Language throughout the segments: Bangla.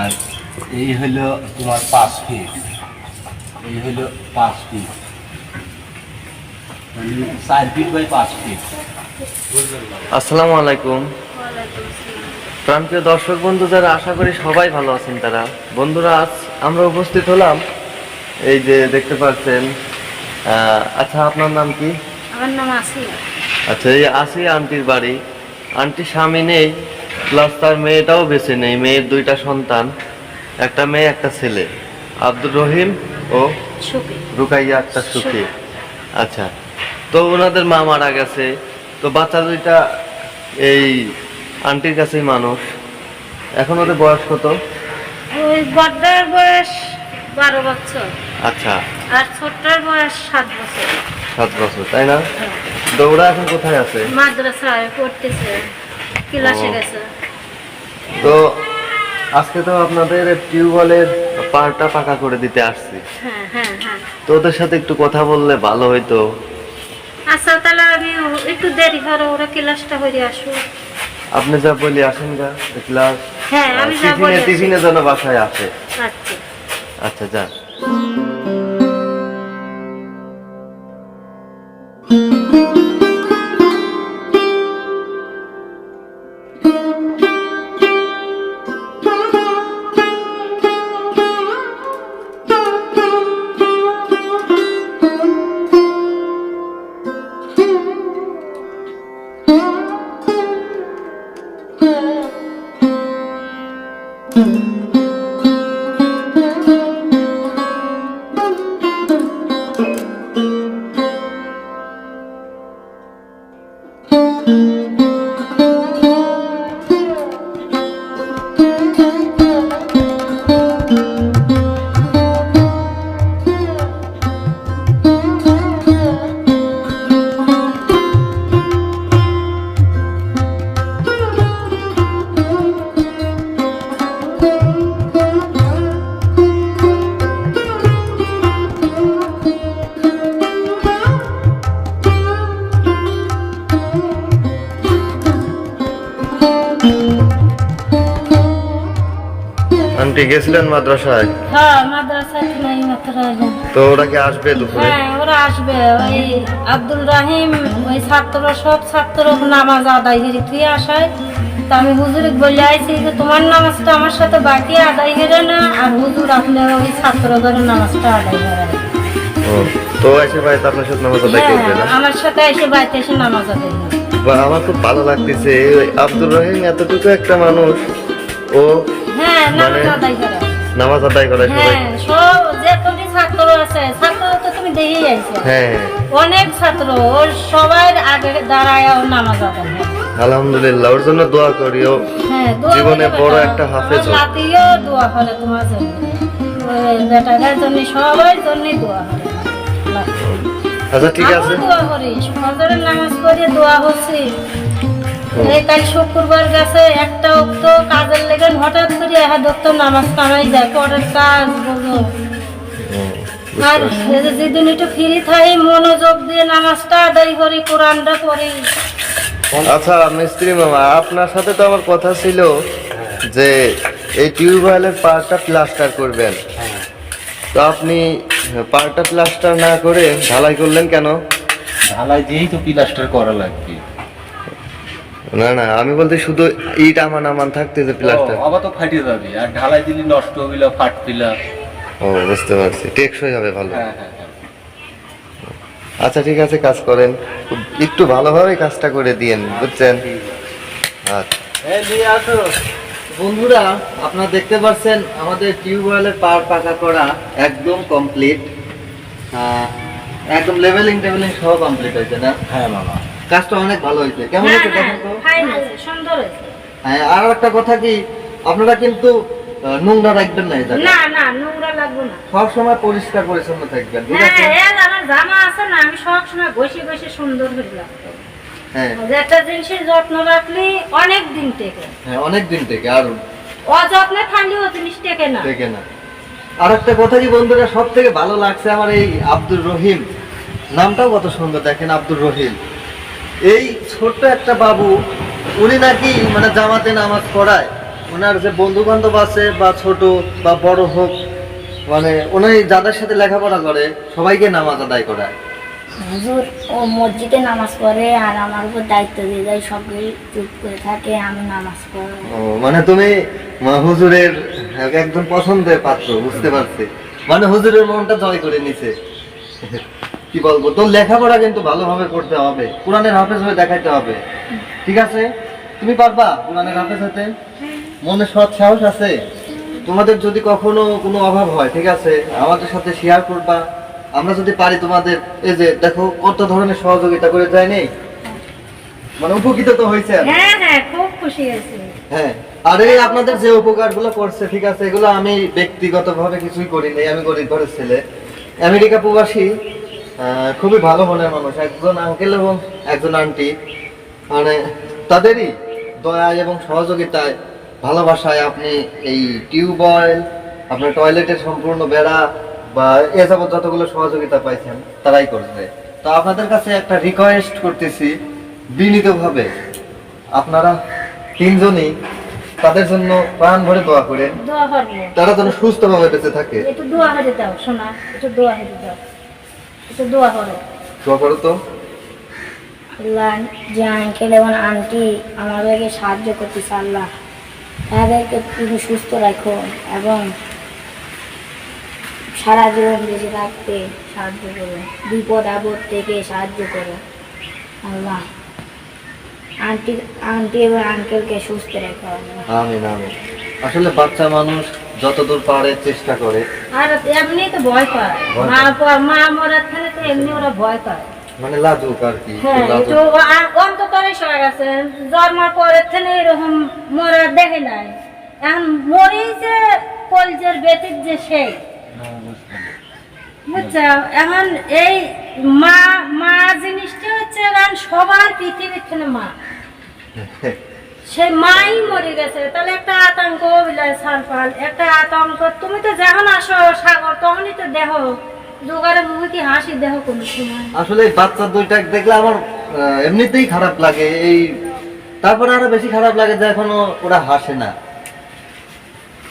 আর এই হলো তোমার পাঁচ ফিট এই হলো পাঁচ ফিট মানে চার ফিট বাই পাঁচ ফিট আসসালামু আলাইকুম। প্রান্তীয় দর্শক বন্ধু যারা আশা করি সবাই ভালো আছেন তারা। বন্ধুরা আজ আমরা উপস্থিত হলাম। এই যে দেখতে পাচ্ছেন আচ্ছা আপনার নাম কি? আমার নাম আসিয়া। আচ্ছা এই আসি আন্টির বাড়ি। আন্টির স্বামী নেই প্লাস তার মেয়েটাও বেঁচে নেই মেয়ের দুইটা সন্তান একটা মেয়ে একটা ছেলে। আব্দুর রহিম ও রুকাইয়া একটা সুখী। আচ্ছা তো ওনাদের মা মারা গেছে। তো বাচ্চা দুইটা এই আন্টির কাছেই মানুষ। এখন ওদের বয়স কত? ওই বড়টার বয়স বারো বছর। আচ্ছা। আর ছোটটার বয়স সাত বছর। সাত বছর তাই না? দৌড়া এখন কোথায় আছে? মাদ্রাসায় পড়তেছে। ক্লাসে গেছে। তো আজকে তো আপনাদের টিউবওয়েলের পাড়টা পাকা করে দিতে আসছি। হ্যাঁ হ্যাঁ হ্যাঁ। তো ওদের সাথে একটু কথা বললে ভালো হইতো। আচ্ছা তাহলে আমি একটু দেরি করো ওরা ক্লাসটা করে আসো। আপনি যা বলি আসেন গা ক্লাস। হ্যাঁ আমি যা বলি টিফিনে আসো। টিফিনে যেন বাসায় আসে। আচ্ছা। আচ্ছা যান। আন্টি গেছিলেন মাদ্রাসায়? হ্যাঁ মাদ্রাসায় নাই মাত্র তো ওরা কি আসবে দুপুরে? হ্যাঁ ওরা আসবে। ওই আব্দুল রাহিম ওই ছাত্র সব ছাত্র নামাজ আদায় করে তুই আসায়। তা আমি হুজুরে বলে আইছি যে তোমার নামাজটা আমার সাথে বাকি আদায় করে না আর হুজুর আপনি ওই ছাত্রদের নামাজটা আদায় করে ও, তো এসে ভাই আপনার সাথে নামাজ আদায় করবে না? হ্যাঁ আমার সাথে এসে বাড়িতে এসে নামাজ আদায় করে। বা আমার খুব ভালো লাগতেছে। ওই আব্দুর রহিম এতটুকু একটা মানুষ ও হ্যাঁ নামাজ মানে- আদায় করে। নামাজ আদায় করে সবাই। হ্যাঁ সব যে কটি ছাত্র আছে ছাত্র তো তুমি দেখেই আইছো। হ্যাঁ। অনেক ছাত্র ওর সবাই আগে দাঁড়ায় ও নামাজ আদায় আলহামদুলিল্লাহ ওর জন্য দোয়া করিও। হ্যাঁ, জীবনে বড় একটা হাফেজ হোক। নাতিও দোয়া করে তোমার জন্য। ওই জন্য সবার জন্যই দোয়া করে। আচ্ছা ঠিক আছে। দোয়া করি। ফজরের নামাজ পড়ে দোয়া হচ্ছে এই কাল শুক্রবার গেছে একটা অক্ত কাজের লেগে হঠাৎ করে হ্যাঁ দত্ত নামাজ কামাই যায় পরের কাজ হুম, আর যেদিন একটু ফ্রি থাই মনোযোগ দিয়ে নামাজটা আদায় করি কোরআনটা পড়ি। আচ্ছা মিস্ত্রি মামা আপনার সাথে তো আমার কথা ছিল যে এই টিউবওয়েলের পার্টটা প্লাস্টার করবেন। হ্যাঁ তো আপনি পার্টটা প্লাস্টার না করে ঢালাই করলেন কেন? ঢালাই দিয়েই তো প্লাস্টার করা লাগবে। না না আমি বলতে শুধু ইট আমান আমান থাকতে যে প্লাস্টার আবার তো ফাটে যাবে আর ঢালাই দিলে নষ্ট হইল ফাটপিল ও বুঝতে পারছি টেকসই হবে ভালো। হ্যাঁ হ্যাঁ হ্যাঁ। আচ্ছা ঠিক আছে কাজ করেন। একটু ভালোভাবে কাজটা করে দিয়েন বুঝছেন? আচ্ছা। এই নিয়ে আসো। বন্ধুরা আপনারা দেখতে পাচ্ছেন আমাদের টিউবওয়েলের পার পাকা করা একদম কমপ্লিট একদম লেভেলিং টেভেলিং সহ কমপ্লিট হয়েছে না? হ্যাঁ মামা। কাজটা অনেক ভালো হয়েছে। কেমন হ্যাঁ হয়েছে হ্যাঁ। দেখেন তো? হ্যাঁ, আর একটা কথা কি আপনারা কিন্তু নোংরা রাখবেন না না না নোংরা লাগবে না। সব সময় পরিষ্কার পরিচ্ছন্ন থাকবেন ঠিক আছে? হ্যাঁ আমার জামা আছে না আমি সব সময় বসে বসে সুন্দর করে হ্যাঁ। একটা জিনিসের যত্ন রাখলে অনেক দিন টেকে। হ্যাঁ অনেক দিন থেকে আর অযত্নে জিনিস টেকে না। না। আর একটা কথা কি বন্ধুরা সব থেকে ভালো লাগছে আমার এই আব্দুর রহিম। নামটাও কত সুন্দর দেখেন আব্দুর রহিম। এই ছোট্ট একটা বাবু উনি নাকি মানে জামাতে নামাজ পড়ায়। ওনার যে বন্ধু বান্ধব আছে বা ছোট বা বড় হোক মানে উনি যাদের সাথে লেখাপড়া করে সবাইকে নামাজ আদায় করায়। হুজুর ও মসজিদে নামাজ পড়ে আর আমার উপর দায়িত্ব দিয়ে দেয় সবাই চুপ করে থাকে আমি নামাজ পড়ি। ও মানে তুমি হুজুরের একদম পছন্দের পাত্র বুঝতে পারছি। মানে হুজুরের মনটা জয় করে নিছে। কি বলব তোর লেখাপড়া কিন্তু ভালোভাবে করতে হবে কোরআনের হাফেজ হয়ে দেখাইতে হবে। ঠিক আছে? তুমি পারবা কোরআনের হাফেজ হতে মনে সৎ সাহস আছে? তোমাদের যদি কখনো কোনো অভাব হয় ঠিক আছে? আমাদের সাথে শেয়ার করবা। আমরা যদি পারি তোমাদের এই যে দেখো কত ধরনের সহযোগিতা করে যায় নেই? মানে উপকৃত তো হয়েছে হ্যাঁ হ্যাঁ খুব খুশি হয়েছে। হ্যাঁ আর এই আপনাদের যে উপকারগুলো করছে ঠিক আছে এগুলো আমি ব্যক্তিগতভাবে কিছুই করি নাই আমি গরিব ঘরের ছেলে। আমেরিকা প্রবাসী আহ, খুবই ভালো মনের মানুষ একজন আঙ্কেল এবং একজন আন্টি মানে তাদেরই দয়া এবং সহযোগিতায় ভালোবাসায় আপনি এই টিউবওয়েল আপনার টয়লেটের সম্পূর্ণ বেড়া বা এ যাবৎ যতগুলো সহযোগিতা পাইছেন তারাই করছে। তো আপনাদের কাছে একটা রিকোয়েস্ট করতেছি বিনীতভাবে। আপনারা তিনজনই তাদের জন্য প্রাণ ভরে দোয়া করেন। তারা যেন সুস্থভাবে বেঁচে থাকে। একটু দোয়া দাও শোনা একটু দোয়া দাও। একটু দোয়া করো। দোয়া করো তো। যে আঙ্কেল এবং আন্টি আমাদেরকে সাহায্য করতেছে আল্লাহ। তাদেরকে তুমি সুস্থ রাখো এবং সারা জীবন বেঁচে থাকতে সাহায্য করো। বিপদ আপদ থেকে সাহায্য করো আল্লাহ। আন্টি আন্টি এবং আঙ্কেলকে সুস্থ রাখো আমিন আমিন। আসলে বাচ্চা মানুষ যতদূর পারে চেষ্টা করে। আর এমনি তো ভয় পায়। মা মা মরার থেকে তো এমনি ওরা ভয় পায়। মানে লাজুক আর কি হ্যাঁ অন্ততরে সরে জন্মার থেকে এরকম মরা দেখে নাই। এখন মরেই যে কলজের যে সেই বুঝছ? এখন এই মা মা জিনিসটা হচ্ছে এখন সবার পৃথিবীর থেকে মা। সেই মাই মরে গেছে। তাহলে একটা আতঙ্ক বিলায় সারফাল একটা আতঙ্ক। তুমি তো যখন আসো সাগর তখনই তো দেহ। জোগাড়ে মুখে কি হাসি দেহ কোনো সময়। আসলে বাচ্চা দুইটা দেখলে আমার এমনিতেই খারাপ লাগে। এই তারপরে আরও বেশি খারাপ লাগে যে এখনও ওরা হাসে না।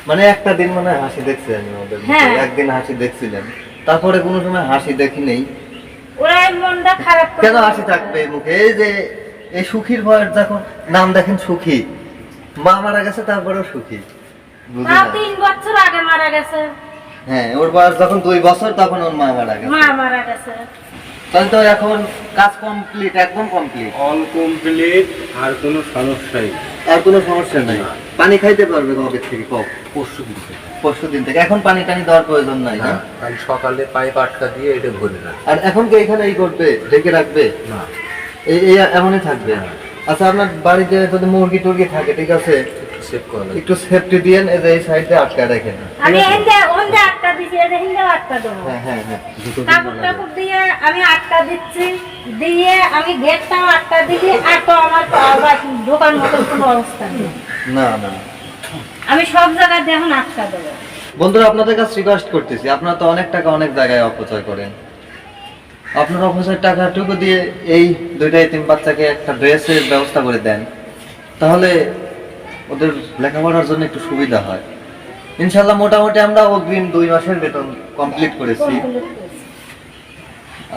মানে একটা দিন মনে হাসি দেখছি আমি ওদের হ্যাঁ। একদিন হাসি দেখছিলেন তারপরে কোনো সময় হাসি দেখি নেই। ওরা মনটা খারাপ কেন হাসি থাকবে মুখে? এই যে এই সুখীর বয়স যখন নাম দেখেন সুখী। মা মারা গেছে তারপরেও সুখী। তিন বছর আগে মারা গেছে। হ্যাঁ ওর বয়স যখন দুই বছর তখন ওর মা মারা গেছে। মা মারা গেছে। তাহলে তো এখন কাজ কমপ্লিট একদম কমপ্লিট অল কমপ্লিট আর কোনো সমস্যাই আর কোনো সমস্যা নাই। পানি খাইতে পারবে কবে থেকে? কব? পরশু দিন থেকে। পরশু দিন থেকে। এখন পানি টানি দেওয়ার প্রয়োজন নাই না? হ্যাঁ কাল সকালে পাইপ আটকা দিয়ে এটা ভরে রাখ আর এখন কি এখানে এই করবে? ঢেকে রাখবে? না। এই এই এমনই থাকবে। আচ্ছা আপনার বাড়িতে যদি মুরগি টুরগি থাকে ঠিক আছে? সেভ করা লাগবে। একটু সেফটি দিয়েন এই যে এই সাইডে আটকা রাখেন। আমি হিন্দে হিন্দে আটকা দিচ্ছি এটা হিন্দে আটকা দেবো। হ্যাঁ হ্যাঁ হ্যাঁ। দিন কাপড় দিয়ে আমি আটকা দিচ্ছি দিয়ে আমি গেটটাও আটকা দিচ্ছি আর তো আমার আবার ঢোকার মতো কোনো অবস্থা নেই। না না। আমি সব জায়গায় দেখুন আটকা দেবো। বন্ধুরা আপনাদের কাছে রিকোয়েস্ট করতেছি আপনারা তো অনেক টাকা অনেক জায়গায় অপচয় করেন। আপনার অপচয় টাকাটুকু দিয়ে এই দুইটা তিন বাচ্চাকে একটা ড্রেসের ব্যবস্থা করে দেন। তাহলে ওদের লেখাপড়ার জন্য একটু সুবিধা হয়। ইনশাল্লাহ মোটামুটি আমরা অগ্রিম দুই মাসের বেতন কমপ্লিট করেছি।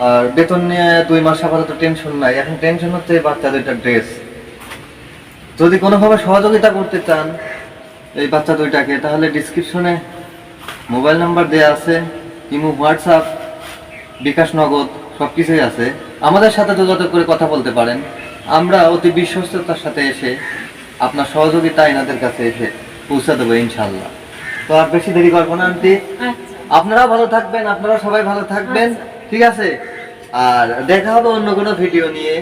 আর বেতন নিয়ে দুই মাস আপাতত টেনশন নাই। এখন টেনশন হচ্ছে এই বাচ্চা দুইটা ড্রেস যদি কোনোভাবে সহযোগিতা করতে চান এই বাচ্চা দুইটাকে, তাহলে ডিসক্রিপশনে মোবাইল নাম্বার দেয়া আছে, ইমো, হোয়াটসঅ্যাপ, বিকাশ নগদ সব কিছুই আছে। আমাদের সাথে যোগাযোগ করে কথা বলতে পারেন। আমরা অতি বিশ্বস্ততার সাথে এসে আপনার সহযোগিতা এনাদের কাছে এসে পৌঁছে দেবো ইনশাল্লাহ তো আর বেশি দেরি করব না আন্টি। আচ্ছা। আপনারাও ভালো থাকবেন আপনারা সবাই ভালো থাকবেন ঠিক আছে? আর দেখা হবে অন্য কোনো ভিডিও নিয়ে।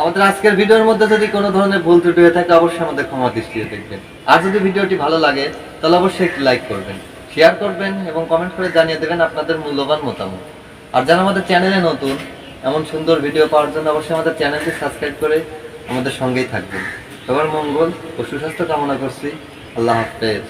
আমাদের আজকের ভিডিওর মধ্যে যদি কোনো ধরনের ভুল ত্রুটি হয়ে থাকে অবশ্যই আমাদের ক্ষমা দৃষ্টিতে দেখবেন। আর যদি ভিডিওটি ভালো লাগে তাহলে অবশ্যই একটি লাইক করবেন শেয়ার করবেন এবং কমেন্ট করে জানিয়ে দেবেন আপনাদের মূল্যবান মতামত। আর যারা আমাদের চ্যানেলে নতুন এমন সুন্দর ভিডিও পাওয়ার জন্য অবশ্যই আমাদের চ্যানেলটি সাবস্ক্রাইব করে আমাদের সঙ্গেই থাকবেন। সবার মঙ্গল ও সুস্বাস্থ্য কামনা করছি। আল্লাহ হাফেজ।